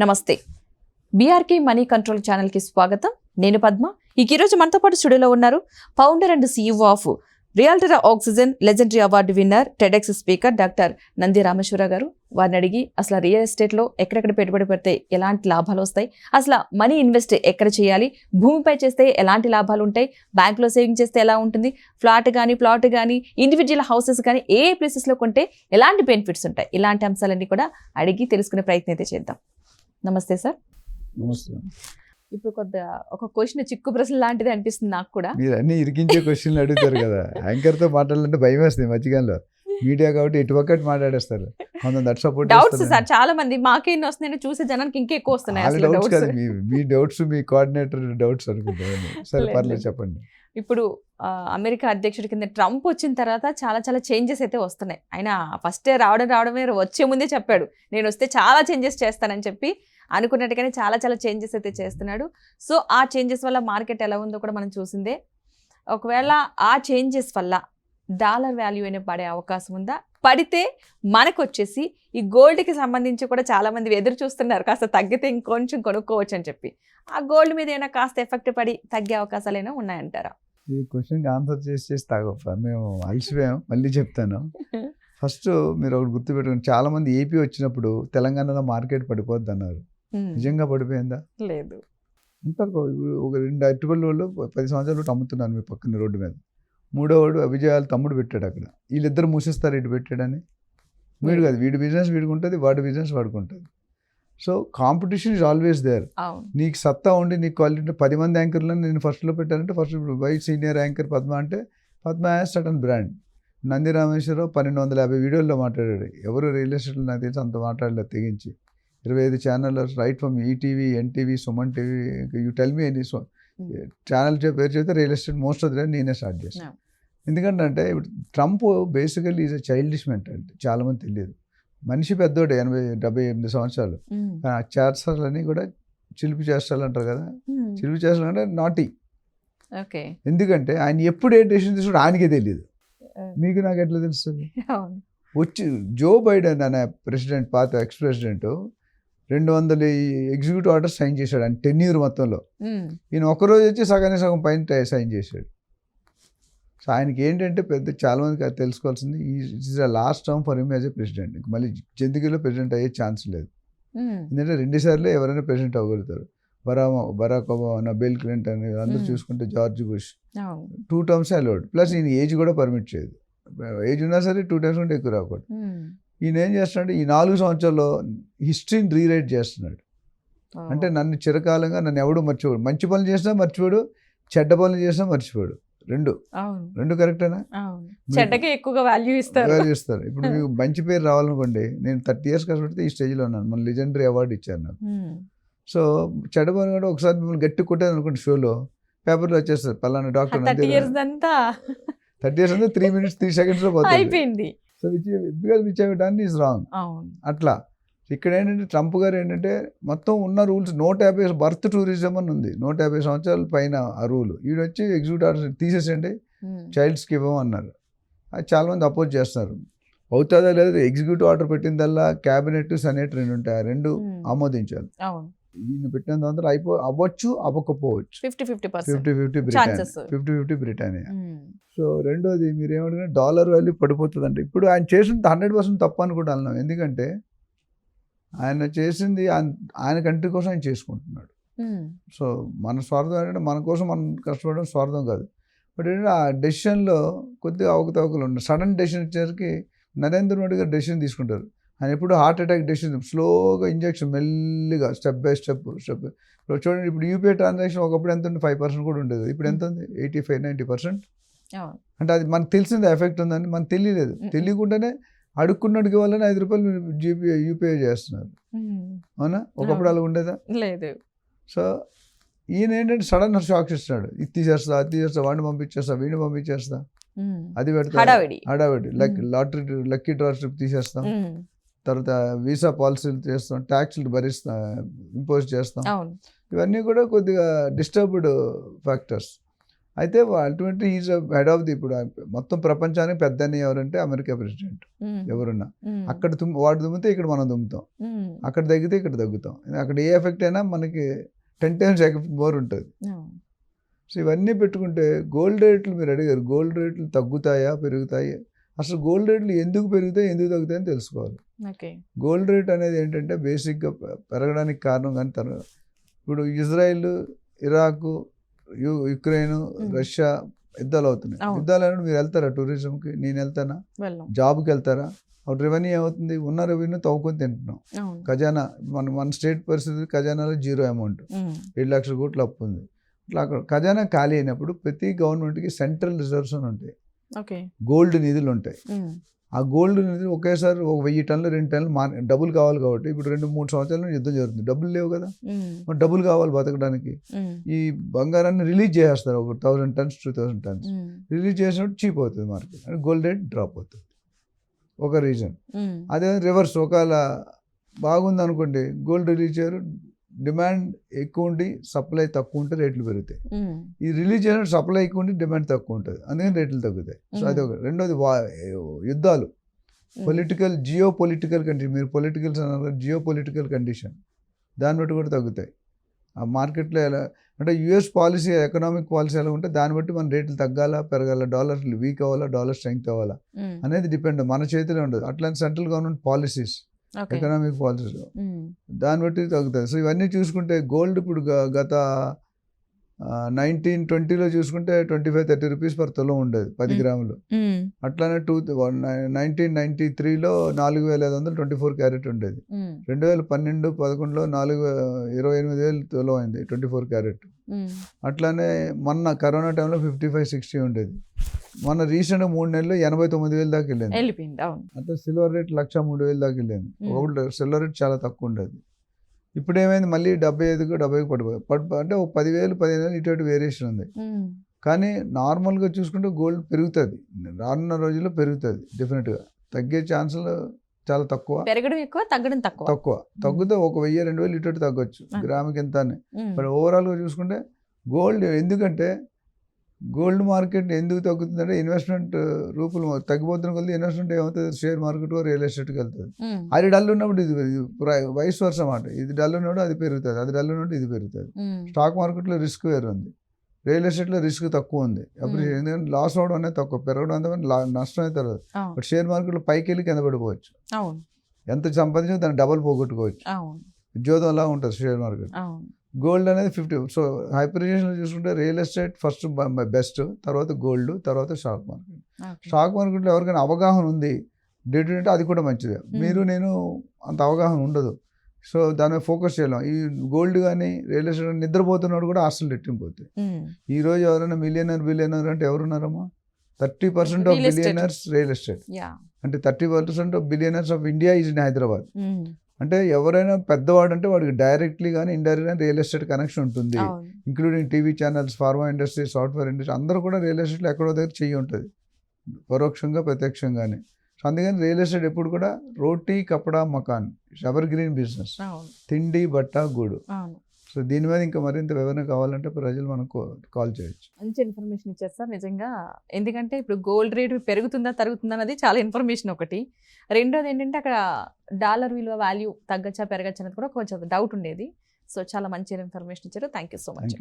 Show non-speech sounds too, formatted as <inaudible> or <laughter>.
నమస్తే. BRK money control ఛానల్కి స్వాగతం. నేను పద్మ. ఈరోజు మనతో పాటు స్టూడియోలో ఉన్నారు founder and CEO of Realtor Oxygen legendary award winner TEDx speaker doctor Nandi Rameshwara గారు. వారిని అడిగి అసలు రియల్ ఎస్టేట్లో ఎక్కడెక్కడ పెట్టుబడి పెడితే ఎలాంటి లాభాలు వస్తాయి? అసలు మనీ ఇన్వెస్ట్ ఎక్కడ చేయాలి? భూమిపై చేస్తే ఎలాంటి లాభాలు ఉంటాయి? బ్యాంక్లో సేవింగ్ చేస్తే ఎలా ఉంటుంది? ఫ్లాట్ కానీ ప్లాట్ కానీ ఇండివిజువల్ హౌసెస్ కానీ ఏ ప్లేసెస్లో కొంటే ఎలాంటి బెనిఫిట్స్ ఉంటాయి? ఇలాంటి అంశాలన్నీ కూడా అడిగి తెలుసుకునే ప్రయత్నం అయితే చేద్దాం. నమస్తే సార్. నమస్తే. ఇప్పుడు కొద్ది ఒక క్వశ్చన్ చిక్కు ప్రశ్న లాంటిది అనిపిస్తుంది నాకు కూడా. మీరు అన్ని ఇరికించే క్వశ్చన్లు అడుగుతారు కదా. యాంకర్తో మాట్లాడాలంటే భయం వేస్తుంది మధ్యకాలంలో. మీడియా కాబట్టి ఎటు పక్కటి మాట్లాడేస్తారు. కొంత దట్ సపోర్ట్ డౌట్స్ సార్ చాలా మంది మాకే వస్తున్నాయని చూసే జనానికి ఇంకా ఎక్కువ వస్తున్నాయి అసలు డౌట్స్ కాదు మీ మీ డౌట్స్ మీ కోఆర్డినేటర్ డౌట్స్ అనుకుంటాను సరే లేదు, పర్లేదు లేదు. చెప్పండి. ఇప్పుడు అమెరికా అధ్యక్షుడి కింద ట్రంప్ వచ్చిన తర్వాత చాలా చాలా చేంజెస్ అయితే వస్తున్నాయి. ఆయన ఫస్ట్ రావడం రావడమే వచ్చే ముందే చెప్పాడు. నేను వస్తే చాలా చేంజెస్ చేస్తానని చెప్పి అనుకున్నట్టుగానే చాలా చాలా చేంజెస్ అయితే చేస్తున్నాడు. సో ఆ చేంజెస్ వల్ల మార్కెట్ ఎలా ఉందో కూడా మనం చూసిందే. ఒకవేళ ఆ చేంజెస్ వల్ల డాలర్ వాల్యూ అయినా పడే అవకాశం ఉందా? పడితే మనకు వచ్చేసి ఈ గోల్డ్కి సంబంధించి కూడా చాలా మంది ఎదురు చూస్తున్నారు. కాస్త తగ్గితే ఇంకొంచెం కొనుక్కోవచ్చు అని చెప్పి. ఆ గోల్డ్ మీద ఏమైనా కాస్త ఎఫెక్ట్ పడి తగ్గే అవకాశాలు ఉన్నాయంటారా? ఈ క్వశ్చన్కి ఆన్సర్ చేసి చేసి తాగప్ప. మేము అలసిపోయాం. మళ్ళీ చెప్తాను. <laughs> ఫస్ట్ మీరు ఒకటి గుర్తుపెట్టుకుని చాలా మంది ఏపీ వచ్చినప్పుడు తెలంగాణలో మార్కెట్ పడిపోద్ది అన్నారు. నిజంగా పడిపోయిందా? లేదు. ఉంటారు ఒక- రెండు అరటిపళ్ళు వాళ్ళు పది సంవత్సరాల నుండి అమ్ముతున్నారు మీ పక్కన రోడ్డు మీద. మూడో వాడు అభిజయాలు తమ్ముడు పెట్టాడు అక్కడ. వీళ్ళిద్దరు మూసేస్తారు ఇటు పెట్టాడని. వీడు కాదు వీడి బిజినెస్ వీడికి ఉంటుంది వాడి బిజినెస్ వాడికి ఉంటుంది so competition is always there. నీకు సత్తా ఉండి నీకు క్వాలిటీ పది మంది యాంకర్లను నేను ఫస్ట్లో పెట్టానంటే first wait senior anchor Padma అంటే Padma as certain brand. Nandi Rameshwararao పన్నెండు వందల యాభై వీడియోల్లో మాట్లాడాడు. ఎవరు రియల్ ఎస్టేట్లో నాకు తెలిసి అంత మాట్లాడలేదు తెగించి. ఇరవై ఐదు channel right from ETV NTV Suman TV you tell me any so channel పేరు చెప్తే real estate most of the నేనే స్టార్ట్ చేశాను. ఎందుకంటే అంటే ఇప్పుడు Trump basically is a childish mentality చాలామంది తెలియదు. మనిషి పెద్దోడే ఎనభై డెబ్బై ఎనిమిది సంవత్సరాలు. కానీ ఆ చేష్టాలన్నీ కూడా చిలిపి చేష్టాలు అంటారు కదా. ఉమ్. చిలిపి చేష్టాలు అంటే నాటి ఓకే ఎందుకంటే ఆయన ఎప్పుడు ఏ డెసిషన్ తీసుకుంటే ఆయనకే తెలియదు మీకు నాకు ఎట్లా తెలుస్తుంది? <laughs> వచ్చి జో బైడెన్ అనే ప్రెసిడెంట్ పాత ఎక్స్ ప్రెసిడెంట్ రెండు వందల ఎగ్జిక్యూటివ్ ఆర్డర్ సైన్ చేశాడు. ఆయన టెన్ ఇయర్ మొత్తంలో. ఈయన ఒక్కరోజు వచ్చి సగానే సగం పైన సైన్ చేశాడు. సో ఆయనకి ఏంటంటే పెద్ద చాలా మందికి అది తెలుసుకోవాల్సింది. ఈ is the last term for him as a president మళ్ళీ జిందగీలో ప్రెసిడెంట్ అయ్యే ఛాన్స్ లేదు. ఎందుకంటే రెండు సార్లు ఎవరైనా ప్రెసిడెంట్ అవ్వగలుగుతారు. బరామా బరాక్ ఒబామా బిల్ క్లింటన్ అందరూ. చూసుకుంటే George Bush. Two terms allowed plus ఈయన ఏజ్ కూడా పర్మిట్ చేయదు. ఏజ్ ఉన్నా సరే టూ టైమ్స్ ఉంటే ఎక్కువ రాకూడదు. ఈయన ఏం చేస్తున్నాడు? ఈ నాలుగు సంవత్సరాల్లో హిస్టరీని రీరైట్ చేస్తున్నాడు. అంటే నన్ను చిరకాలంగా నన్ను ఎవడు మర్చిపోడు. మంచి పనులు చేసినా మర్చిపోడు చెడ్డ పనులు చేసినా మర్చిపోడు. రెండు. రెండు కరెక్టేనా? చెడ్డకి ఎక్కువగా వాల్యూ ఇస్తారు. వాల్యూ ఇస్తారు. ఇప్పుడు మీకు <laughs> మంచి పేరు రావాలనుకోండి నేను థర్టీ ఇయర్స్ కష్టపడితే ఈ స్టేజ్లో ఉన్నాను. మన లెజెండరీ అవార్డు ఇచ్చారు నాకు. సో చెడ్డ పని కూడా ఒకసారి మిమ్మల్ని గట్టి కొట్టాను అనుకోండి షోలో. పేపర్లో వచ్చేస్తారు పలానా డాక్టర్ థర్టీ ఇయర్స్ అంతా థర్టీ ఇయర్స్ అంటే త్రీ మినిట్స్ త్రీ సెకండ్స్లో పోతుంది. అయిపోయింది. So which because which have done is wrong అట్లా. ఇక్కడ ఏంటంటే ట్రంప్ గారు ఏంటంటే మొత్తం ఉన్న రూల్స్ నూట యాభై బర్త్ టూరిజం అని ఉంది. నూట యాభై సంవత్సరాల పైన ఆ రూల్. వచ్చి ఎగ్జిక్యూటివ్ ఆర్డర్ తీసేసండి. చైల్డ్స్కి ఇవ్వమన్నారు. అది చాలామంది అపోజ్ చేస్తున్నారు అవుతుందా లేదా ఎగ్జిక్యూటివ్ ఆర్డర్ పెట్టిందల్లా క్యాబినెట్ సెనేట్ రెండు ఉంటాయి. ఆ రెండు. ఆమోదించాలి ఈయన పెట్టినంత అందరూ అయిపో అవ్వచ్చు అవ్వకపోవచ్చు. Fifty fifty fifty fifty Britannia. Fifty fifty Britannia so రెండోది మీరు ఏమంటే డాలర్ వాల్యూ పడిపోతుంది అంటే ఇప్పుడు ఆయన చేసింది హండ్రెడ్ పర్సెంట్ తప్పు అనుకుంటా అన్నాం. ఎందుకంటే ఆయన చేసింది ఆయన- ఆయన కంట్రీ కోసం ఆయన చేసుకుంటున్నాడు. సో మన స్వార్థం ఏంటంటే మన కోసం మనం కష్టపడడం స్వార్థం కాదు. బట్ ఏంటంటే ఆ డెసిషన్లో కొద్దిగా అవకతవకలు ఉన్నాయి. సడన్ డెసిషన్ వచ్చేసరికి నరేంద్ర మోడీ గారు డెసిషన్ తీసుకుంటారు. ఆయన ఎప్పుడు హార్ట్ అటాక్ డెసిషన్ స్లోగా ఇంజెక్షన్ మెల్లిగా స్టెప్ బై స్టెప్ స్టెప్. ఇప్పుడు చూడండి ఇప్పుడు యూపీఐ ట్రాన్సాక్షన్ ఒకప్పుడు ఎంత ఉంది? ఫైవ్ పర్సెంట్ కూడా ఉండేది. ఇప్పుడు ఎంత ఉంది? Eighty five ninety percent. అంటే అది మనకు తెలిసింది ఎఫెక్ట్ ఉందని మనకు తెలియలేదు. తెలియకుండానే అడుక్కున్నట్టుకి వాళ్ళని ఐదు రూపాయలు జీపీ యూపీఐ చేస్తున్నారు. అవునా? ఒకప్పుడు అలా ఉండేదా? లేదు. సో ఈయన ఏంటంటే సడన్ షాక్స్ ఇస్తున్నాడు. ఇది తీసేస్తా అది తీసేస్తా వాడిని పంపించేస్తా వీడిని పంపించేస్తా. అది పెడతా హడావిడి. హడావిడి. Luck. Lottery lucky draw strip తీసేస్తాం. తర్వాత వీసా పాలసీలు చేస్తాం ట్యాక్స్లు భరిస్తాం ఇంపోజ్ చేస్తాం. ఇవన్నీ కూడా కొద్దిగా డిస్టర్బ్డ్ ఫ్యాక్టర్స్. అయితే ultimately is head of the ఇప్పుడు మొత్తం ప్రపంచానికి పెద్ద ఎవరంటే అమెరికా ప్రెసిడెంట్ ఎవరున్నా. అక్కడ తుమ్ వాడు దుమ్మితే ఇక్కడ మనం దుమ్ముతాం అక్కడ తగ్గితే ఇక్కడ తగ్గుతాం. అక్కడ ఏ ఎఫెక్ట్ అయినా మనకి టెన్ టైమ్స్ ఎఫెక్ట్ మోర్ ఉంటుంది. సో ఇవన్నీ పెట్టుకుంటే గోల్డ్ రేట్లు మీరు అడిగారు గోల్డ్ రేట్లు తగ్గుతాయా పెరుగుతాయి? అసలు గోల్డ్ రేట్లు ఎందుకు పెరుగుతాయి ఎందుకు తగ్గుతాయని తెలుసుకోవాలి. గోల్డ్ రేట్ అనేది ఏంటంటే బేసిక్గా పెరగడానికి కారణం కానీ తర ఇప్పుడు ఇజ్రాయిల్ ఇరాక్ యు యుక్రెయిన్ రష్యా యుద్ధాలు అవుతున్నాయి. యుద్ధాలు అయినప్పుడు మీరు వెళ్తారా టూరిజంకి? నేను వెళ్తానా? జాబ్కి వెళ్తారా? అప్పుడు రెవెన్యూ ఏమవుతుంది? ఉన్న రెవెన్యూ తవ్వుకొని తింటున్నాం. ఖజానా మన మన స్టేట్ పరిస్థితి ఖజానాలో జీరో అమౌంట్. ఏడు లక్షల కోట్లు అప్పు ఉంది ఇట్లా అక్కడ ఖజానా ఖాళీ అయినప్పుడు ప్రతి గవర్నమెంట్కి సెంట్రల్ రిజర్వ్స్ అని ఉంటాయి. గోల్డ్ నిధులు ఉంటాయి. ఆ గోల్డ్ నిధులు ఒకేసారి ఒక వెయ్యి టన్నులు రెండు టన్నులు మా డబ్బులు కావాలి కాబట్టి ఇప్పుడు రెండు మూడు సంవత్సరాల యుద్ధం జరుగుతుంది. డబ్బులు లేవు కదా. మరి డబ్బులు కావాలి బతకడానికి. ఈ బంగారాన్ని రిలీజ్ చేసేస్తారు. ఒక thousand tons two thousand tons. Release చేసినప్పుడు చీప్ అవుతుంది మార్కెట్. అంటే గోల్డ్ రేట్ డ్రాప్ అవుతుంది. ఒక రీజన్. అదే రివర్స్ ఒకవేళ బాగుంది అనుకోండి గోల్డ్ రిలీజ్ చేయరు డిమాండ్ ఎక్కువ ఉండి సప్లై తక్కువ ఉంటే రేట్లు పెరుగుతాయి. ఈ రిలీజ్ చేసిన సప్లై ఎక్కువ ఉండి డిమాండ్ తక్కువ ఉంటుంది. అందుకని రేట్లు తగ్గుతాయి. సో అది ఒక రెండోది వా యుద్ధాలు. పొలిటికల్ జియో పొలిటికల్ కండిషన్ మీరు పొలిటికల్స్ అన్నారు జియో పొలిటికల్ కండిషన్. దాన్ని బట్టి కూడా తగ్గుతాయి. ఆ మార్కెట్లో ఎలా అంటే యుఎస్ పాలసీ ఎకనామిక్ పాలసీ ఎలా ఉంటే దాన్ని బట్టి మన రేట్లు తగ్గాలా పెరగాల డాలర్ వీక్ అవ్వాలా డాలర్ స్ట్రెంగ్త్ అవ్వాలా అనేది డిపెండ్. మన చేతిలో ఉండదు. అట్లాంటి central government policies economic policies um, దాన్ని బట్టి తగ్గుతాయి. సో ఇవన్నీ చూసుకుంటే గోల్డ్ ఇప్పుడు గత నైన్టీన్ ట్వంటీలో చూసుకుంటే twenty five thirty rupees per తులం ఉండేది పది. గ్రాములు. అట్లానే టూ నైన్టీన్ నైన్టీ త్రీలో నాలుగు వేల ఐదు వందలు ట్వంటీ ఫోర్ క్యారెట్ ఉండేది రెండు వేల పన్నెండు పదకొండులో నాలుగు ఇరవై ఎనిమిది వేలు తులం అయింది ట్వంటీ ఫోర్ క్యారెట్ అట్లానే మొన్న కరోనా టైంలో ఫిఫ్టీ ఫైవ్ సిక్స్టీ ఉండేది. మొన్న రీసెంట్గా మూడు నెలలు ఎనభై తొమ్మిది వేలు దాకా వెళ్ళింది. అంటే సిల్వర్ రేట్ లక్ష మూడు వేలు దాకా వెళ్ళింది. ఒకటి సిల్వర్ రేట్ చాలా తక్కువ ఉండేది. ఇప్పుడు ఏమైంది మళ్ళీ డెబ్బై ఐదుకు డెబ్బైకి పడిపోయి. పడి అంటే ఒక పదివేలు పదిహేను వేలు ఇటు అటు వేరియేషన్ ఉంది. కానీ నార్మల్గా చూసుకుంటే గోల్డ్ పెరుగుతుంది. రానున్న రోజుల్లో పెరుగుతుంది డెఫినెట్గా. తగ్గే ఛాన్సులు చాలా తక్కువ. పెరగడం ఎక్కువ తగ్గడం తక్కువ. తక్కువ. తగ్గితే ఒక వెయ్యి రెండు వేలు ఇటు తగ్గొచ్చు. గ్రాముకి ఎంత అని మరి ఓవరాల్గా చూసుకుంటే గోల్డ్ ఎందుకంటే గోల్డ్ మార్కెట్ ఎందుకు తగ్గుతుందంటే ఇన్వెస్ట్మెంట్ రూపులు తగ్గిపోతున్న కొద్ది ఇన్వెస్ట్మెంట్ ఏమవుతుంది? షేర్ మార్కెట్ రియల్ ఎస్టేట్కి వెళ్తుంది. అది డల్ ఉన్నప్పుడు ఇది వయసు వర్ష అన్నమాట ఇది డల్ ఉన్నప్పుడు అది పెరుగుతుంది. అది డల్ ఉన్నప్పుడు ఇది పెరుగుతుంది. స్టాక్ మార్కెట్లో రిస్క్ వేరు ఉంది. రియల్ ఎస్టేట్లో రిస్క్ తక్కువ ఉంది. అప్పుడు Hmm. ఎందుకంటే లాస్ అవడం అనేది తక్కువ. పెరగడం అనేది నష్టం అయితే అవును. బట్ షేర్ మార్కెట్లో పైకి వెళ్ళి కింద పడిపోవచ్చు. ఎంత సంపాదించినా దాన్ని డబల్ పోగొట్టుకోవచ్చు. అవును. ఉద్యోగంలా ఉంటుంది షేర్ మార్కెట్. గోల్డ్ అనేది ఫిఫ్టీ. సో హైపర్జేషన్లో చూసుకుంటే రియల్ ఎస్టేట్ ఫస్ట్ బెస్ట్ తర్వాత గోల్డ్ తర్వాత స్టాక్ మార్కెట్. స్టాక్ మార్కెట్లో ఎవరికైనా అవగాహన ఉంది డే టు డే అది కూడా మంచిదే. మీరు నేను అంత అవగాహన ఉండదు. సో దాని మీద ఫోకస్ చేయలేం. ఈ గోల్డ్ కానీ రియల్ ఎస్టేట్ కానీ నిద్రపోతున్నాడు కూడా ఆస్తులు రెట్టింపోతాయి ఉమ్, ఈ రోజు ఎవరైనా మిలియనర్ బిలియనర్ అంటే ఎవరున్నారమ్మా? Thirty percent of. Billionaires real estate. అంటే thirty percent of billionaires of India is in Hyderabad. అంటే ఎవరైనా పెద్దవాడు అంటే వాడికి డైరెక్ట్లీ కానీ ఇండైరెక్ట్ కానీ రియల్ ఎస్టేట్ కనెక్షన్ ఉంటుంది. Including TV channels pharma industry software industry అందరూ కూడా రియల్ ఎస్టేట్లో ఎక్కడో దగ్గర చెయ్యి ఉంటుంది. పరోక్షంగా ప్రత్యక్షంగానే. సో అందుకని రియల్ ఎస్టేట్ ఎప్పుడు కూడా రోటీ కపడా మకాన్ ఎవర్ గ్రీన్ బిజినెస్ తిండి బట్ట గూడు. సో దీని మీద ఇంకా మరింత వివరణ కావాలంటే ప్రజలు మనకు కాల్ చేయొచ్చు. మంచి ఇన్ఫర్మేషన్ ఇచ్చారు సార్ నిజంగా. ఎందుకంటే ఇప్పుడు గోల్డ్ రేట్ పెరుగుతుందా తరుగుతుందా అన్నది చాలా ఇన్ఫర్మేషన్ ఒకటి. రెండోది ఏంటంటే అక్కడ డాలర్ విలువ వాల్యూ తగ్గచ్చా పెరగచ్చా అనేది కూడా కొంచెం డౌట్ ఉండేది. సో చాలా మంచి ఇన్ఫర్మేషన్ ఇచ్చారు. Thank you so much